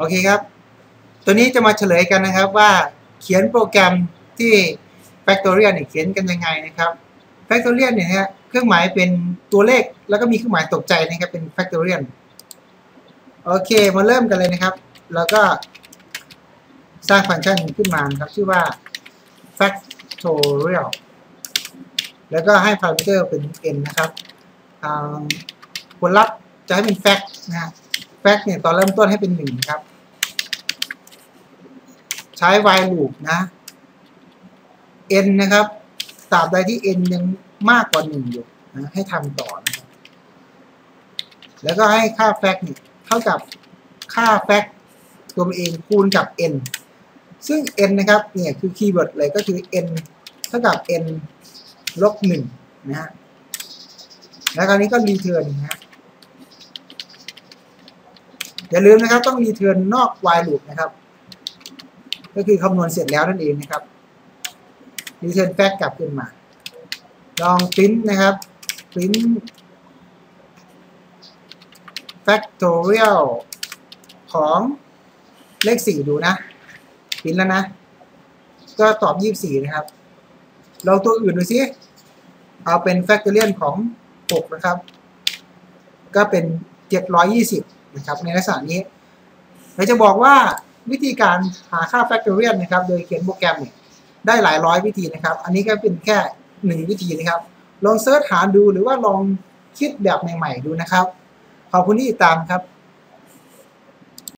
โอเคครับ ตัวนี้จะมาเฉลยกันนะครับว่าเขียนโปรแกรมที่ Factorial เนี่ยเขียนกันยังไงนะครับ Factorial เนี่ยนะเครื่องหมายเป็นตัวเลขแล้วก็มีเครื่องหมายตกใจนะครับเป็น Factorial โอเคมาเริ่มกันเลยนะครับ แล้วก็สร้างฟังก์ชันขึ้นมานครับ ชื่อว่า Factorial แล้วก็ให้พารามิเตอร์เป็น n นะครับผลลัพธ์จะให้เป็น fact นะฮะ fact เนี่ยตอนเริ่มต้นให้เป็น1ครับ ใช้ while loop นะ n นะครับตราบใดที่ n ยังมากกว่า 1 อยู่นะให้ทำต่อนะครับแล้วก็ให้ค่า fact นี่เท่ากับค่า fact ตัวเองคูณกับ n ซึ่ง n นะครับเนี่ยคือคีย์เวิร์ดเลยก็คือ n เท่ากับ n ลบหนึ่งนะฮะแล้วคราวนี้ก็รีเทิร์นนะฮะอย่าลืมนะครับต้องรีเทิร์นนอก while loop นะครับ ก็คือคำนวณเสร็จแล้วนั่นเองนะครับรีเทนแฟกกลับขึ้นมา ลองพิมพ์นะครับพิมพ์ factorial ของเลขสี่ดูนะพิมพ์แล้วนะ ก็ตอบยี่สี่นะครับลองตัวอื่นดูซิ เอาเป็นแฟกเตอเลียนของ 6 นะครับ ก็เป็น 720 นะครับ ในลักษณะนี้เราจะบอกว่า วิธีการหาค่าแฟกทอเรียนนะครับโดยเขียนโปรแกรมเนี่ยได้หลายร้อยวิธีนะครับ อันนี้ก็เป็นแค่หนึ่งวิธีนะครับ ลองเซิร์ชหาดูหรือว่าลองคิดแบบใหม่ๆดูนะครับ ขอบคุณที่ติดตามครับ